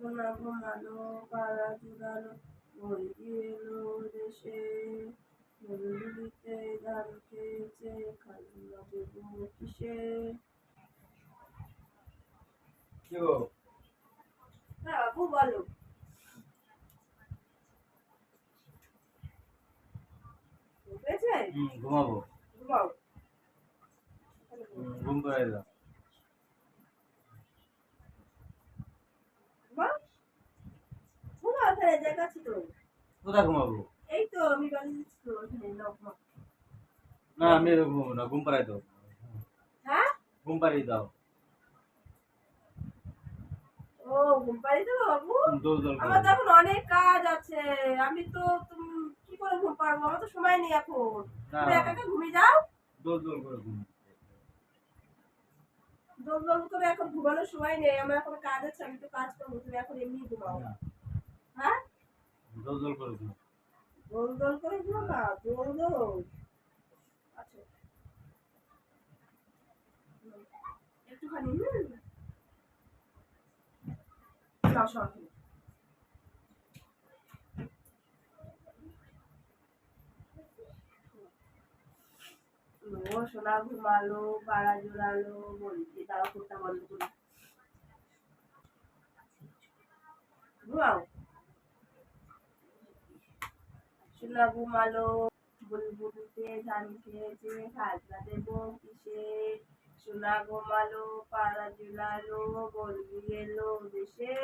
সোনা ঘুমালো পাড়া জুড়ালো বই এলো দেশে ধান খেয়েছে খাজনা দেবো কিসে হ্যাঁ বাবু বলো। ঘুমাবো। হুম, ঘুম পাড়াই দাও ঘুমাও ঘুমাও ওখানে তো। কোথায় ঘুমাবো? এই তো আমি বাড়ি তো ওখানে নাও ঘুমাও। না আমি ঘুমাবো না ঘুম পাড়াই দাও। হ্যাঁ? ঘুম পাড়িয়ে দাও। ও ঘুম পাড়ি দেবো বাবু? দোল দোল আমার তো এখন অনেক কাজ আছে। আমি তো কি করে ঘুম পারব আমার তো সময় নেই এখন। তুমি একা একা ঘুমিয়ে যাও। দোল দোল করে ঘুম দোল দোল করে এখন ঘুমানোর সময় নেই। আমার এখন কাজ আছে আমি তো কাজ করব তুমি এখন এমনি ঘুমাও। দোল দোল করে ঘুম দোল দোল করে ঘুমা দোল দোল। আচ্ছা। একটুখানি নাও সরকারি ঘুমালো, পাড়া জোড়ালো বলছি তারা কোনটা বন্ধ করি সোনা ঘুমালো বুলবুলিতে ধান খেয়েছে খাজনা দেবো কিসে? সোনা ঘুমালো পাড়া জোড়ালো বলবি এলো দেশে?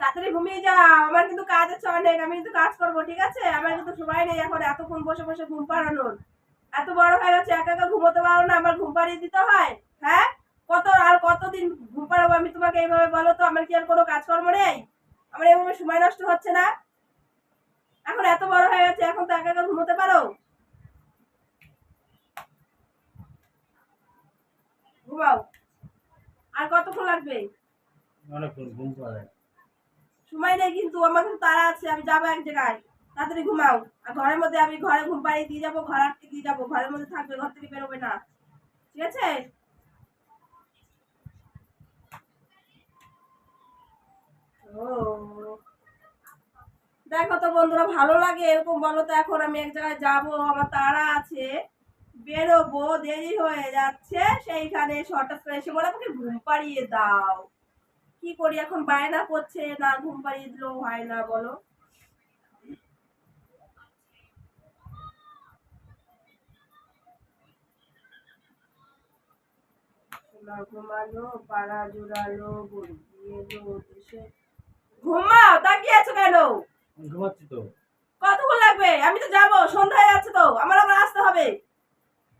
তাড়াতাড়ি ঘুমিয়ে যাও, আমার কিন্তু কাজ আছে অনেক, আমি কিন্তু কাজ করব, ঠিক আছে? আমার কিন্তু সময় নেই এখন এতক্ষণ বসে বসে ঘুম পাড়ানোর। এত বড় হয়ে গেছে একা একা ঘুমোতে পারো না, আমার ঘুম পাড়িয়ে দিতে হয় হ্যাঁ? কত আর কতদিন ঘুম পাড়াবো আমি তোমাকে এইভাবে বলো তো, আমার কি আর কোনো কাজকর্ম নেই? আমার এইভাবে সময় নষ্ট হচ্ছে না? এখন এত বড় হয়ে গেছে এখন তো একা একা ঘুমোতে পারো? ঘুমাও। আর কতক্ষণ লাগবে? অনেকক্ষণ ঘুম পাড়ায় সময় নেই কিন্তু আমার কিন্তু তারা আছে আমি যাব এক জায়গায়। তাড়াতাড়ি ঘুমাও। আর ঘরের মধ্যে আমি ঘরে ঘুম পাড়িয়ে দিয়ে যাব ঘর আটকে দিয়ে যাব। ঘরের মধ্যে থাকবে ঘর থেকে বেরোবে না। ঠিক আছে? বন্ধুরা, ভালো লাগে এরকম বলো তো। এখন আমি এক জায়গায় যাব, আমার তাড়া আছে। বেরোবো, দেরি হয়ে যাচ্ছে। সেইখানে হঠাৎ করে এসে বলে আমাকে ঘুম পাড়িয়ে দাও। কি করি এখন? বায়না করছে না, ঘুম পাড়িয়ে দিলেও হয় না বলো। ঘুমালো পাড়া জোড়ালো ঘুমাও, তাকিয়ে আছো কেন? ঘুমাচ্ছি তো। কতক্ষণ লাগবে? আমি তো যাব সন্ধ্যা হয়ে যাচ্ছে তো, আমার আবার আসতে হবে।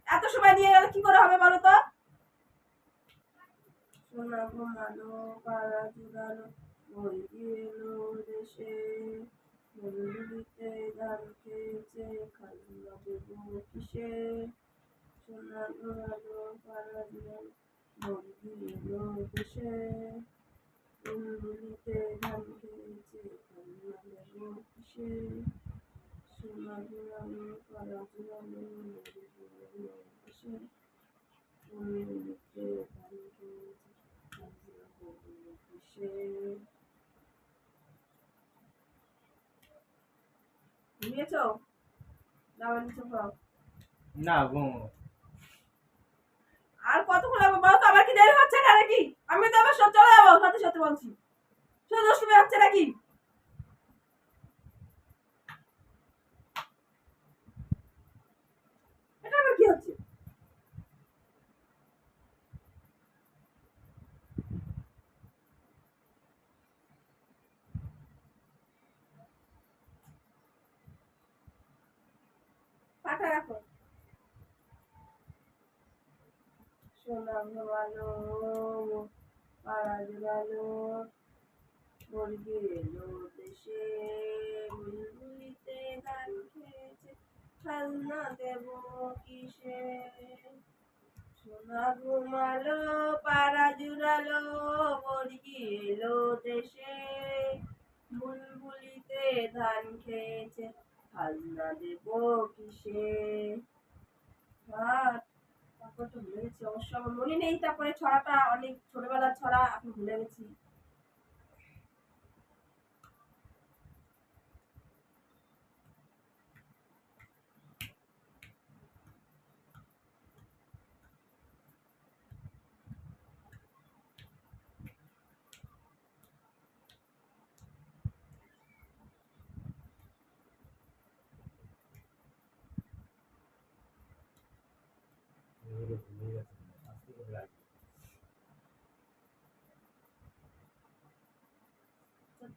এত সময় নিয়ে গেলে কি করে হবে বলো তো? সোনা ঘুমালো পাড়া জুড়ালো বই এলো দেশে। মরুলিতে ধান খেয়েছে খাজনা দেবো কিসে? সোনা ঘুমালো পাড়া জুড়ালো বই এলো দেশে মরুলিতে ধান খেয়েছে খাজনা দেবো কিসে সোনা ঘুমালো পাড়া জুড়ালো বই এলো দেশে মরুলিতে ধান খেয়েছে খাজনা দেবো নিচে পড়াও না ঘুমাবো আর কতক্ষণ লাগবে বলো তো আমার কি দেরি হচ্ছে না নাকি? আমি তো আবার সত্যি চলে যাব সত্যি সত্যি বলছি। শুধু দুষ্টুমি হচ্ছে নাকি এটা আবার কি হচ্ছে পাঠা রাখো সোনা ঘুমালো পাড়া জুড়ালো মুরগি এলো দেশে বুলবুলিতে গান খেয়েছে খেলনা দেব কিসে সোনা ঘুমালো পাড়া জুড়ালো মুরগি এলো দেশে বুলবুলিতে ধান খেয়েছে খাজনা দেব কিসে? আর তারপর তো ভুলে গেছি, অবশ্য আমার মনে নেই, তারপরে ছড়াটা অনেক, ছোটবেলার ছড়া, এখন ভুলে গেছি।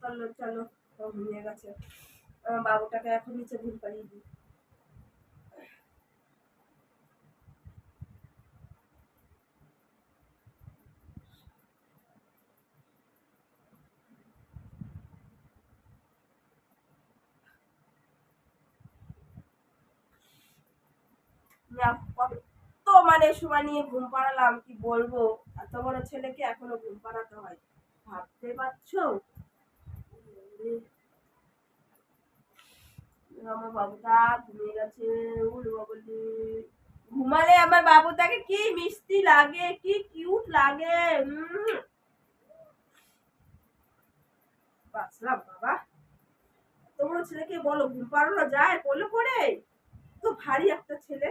চলো চলো ঘুমিয়ে গেছে। বাবুটাকে এখন নিচে ঘুম পাড়িয়ে দিই। কত মানে সময় নিয়ে ঘুম পাড়ালাম, কি বলব? এত বড় ছেলেকে এখনও ঘুম পাড়াতে হয়। ভাবতে পারছ? বলি ঘুমালে আমার কি মিষ্টি লাগে, কি কিউট লাগে। বাবা। তোমরা ছেলেকে বলো, ঘুম পাড়ানো যায়? কোলে করে। তো ভারী একটা ছেলে।